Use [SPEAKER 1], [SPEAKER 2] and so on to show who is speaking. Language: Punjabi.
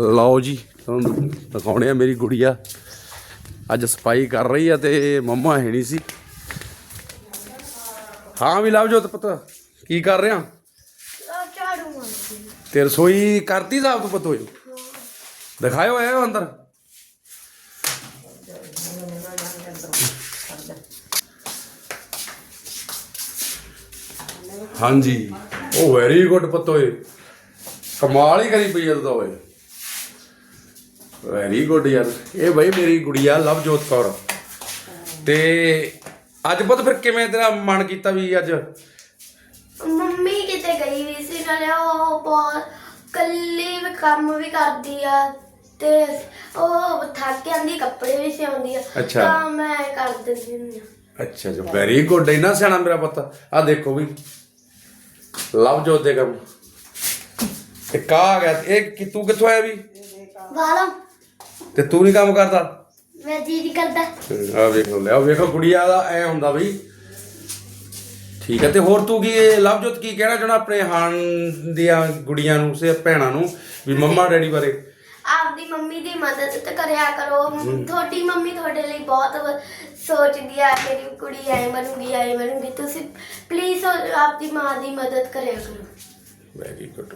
[SPEAKER 1] ਲਓ ਜੀ, ਤੁਹਾਨੂੰ ਦਿਖਾਉਣੇ ਆ ਮੇਰੀ ਗੁੜੀਆ। ਅੱਜ ਸਫ਼ਾਈ ਕਰ ਰਹੀ ਆ ਤੇ ਮੰਮਾ ਹੈ ਨਹੀਂ ਸੀ। ਹਾਂ ਵੀ ਲਵ ਜੋਤ ਪੁੱਤ, ਕੀ ਕਰ ਰਿਹਾ?
[SPEAKER 2] ਝਾੜੂ ਮਾਰਦੀ
[SPEAKER 1] ਤੇ ਰਸੋਈ ਕਰਤੀ ਸਾਫ਼ ਤੋਂ ਪਤੋ ਦਿਖਾਇਓ ਇਹ ਅੰਦਰ। ਹਾਂਜੀ, ਉਹ ਵੈਰੀ ਗੁੱਡ ਪਤੋਏ ਕਮਾਲ ਹੀ ਕਰੀ ਪਈ ਜਦ ਓਏ। ਵੈਰੀ ਗੁੱਡ ਯਾਰ। ਇਹ ਬਈ ਮੇਰੀ ਗੁੜੀਆ ਲਵਜੋਤ ਕੌਰ। ਤੇ ਅੱਜ ਪੁੱਤ ਫਿਰ ਕਿਵੇਂ ਤੇਰਾ ਮਨ ਕੀਤਾ ਵੀ ਅੱਜ?
[SPEAKER 2] ਮੰਮੀ ਕਿਤੇ ਗਈ ਵੀ ਸੀ ਨਾਲੇ ਉਹ ਬਹੁਤ ਕੱਲੀ ਵੀ ਕੰਮ ਵੀ ਕਰਦੀ ਆ ਤੇ ਉਹ ਥੱਕ ਆਂਦੀ ਕੱਪੜੇ ਵੀ ਸਿਉਂਦੀ ਆ।
[SPEAKER 1] ਅੱਛਾ।
[SPEAKER 2] ਤਾਂ ਮੈਂ ਕਰ ਦਿੰਦੀ ਹੁੰਦੀ ਆ।
[SPEAKER 1] ਅੱਛਾ ਜੀ ਵੈਰੀ ਗੁੱਡ ਇੰਨਾ ਸਿਆਣਾ ਮੇਰਾ ਪੁੱਤ। ਆ ਦੇਖੋ ਵੀ ਲਵ ਜੋਤ ਦੇ ਕੰਮ। ਇਹ ਕਾ ਆ ਗਿਆ ਇਹ ਕਿ ਤੂੰ ਕਿੱਥੋਂ ਆਇਆ ਵੀ?
[SPEAKER 2] ਵਾਲਾ।
[SPEAKER 1] ਤੇ ਤੂੰ ਨਹੀਂ ਕੰਮ ਕਰਦਾ?
[SPEAKER 2] ਮੈਂ ਜੀ ਨਹੀਂ ਕਰਦਾ।
[SPEAKER 1] ਆ ਵੇਖੋ ਲੈ ਆ ਵੇਖੋ ਗੁੜੀਆ ਦਾ ਐ ਹੁੰਦਾ ਬਈ। ਠੀਕ ਹੈ ਤੇ ਹੋਰ ਤੂੰ ਕੀ ਲਵਜੋਤ ਕੀ ਕਹਿਣਾ ਚਾਹਣਾ ਆਪਣੇ ਹਾਨ ਦੀਆਂ ਗੁੜੀਆਂ ਨੂੰ ਸੇ ਭੈਣਾਂ ਨੂੰ ਵੀ ਮੰਮਾ ਡੈਡੀ ਬਾਰੇ?
[SPEAKER 2] ਆਪਦੀ ਮੰਮੀ ਦੀ ਮਦਦ ਤੇ ਕਰਿਆ ਕਰੋ। ਤੁਹਾਡੀ ਮੰਮੀ ਤੁਹਾਡੇ ਲਈ ਬਹੁਤ ਵ- ਸੋਚਦੀ ਆ ਮੇਰੀ ਕੁੜੀ ਐ ਬਣੂਗੀ ਐ ਬਣੂਗੀ। ਤੁਸੀਂ ਪਲੀਜ਼ ਆਪਦੀ ਮਾਂ ਦੀ ਮਦਦ ਕਰਿਆ ਕਰੋ।
[SPEAKER 1] Very good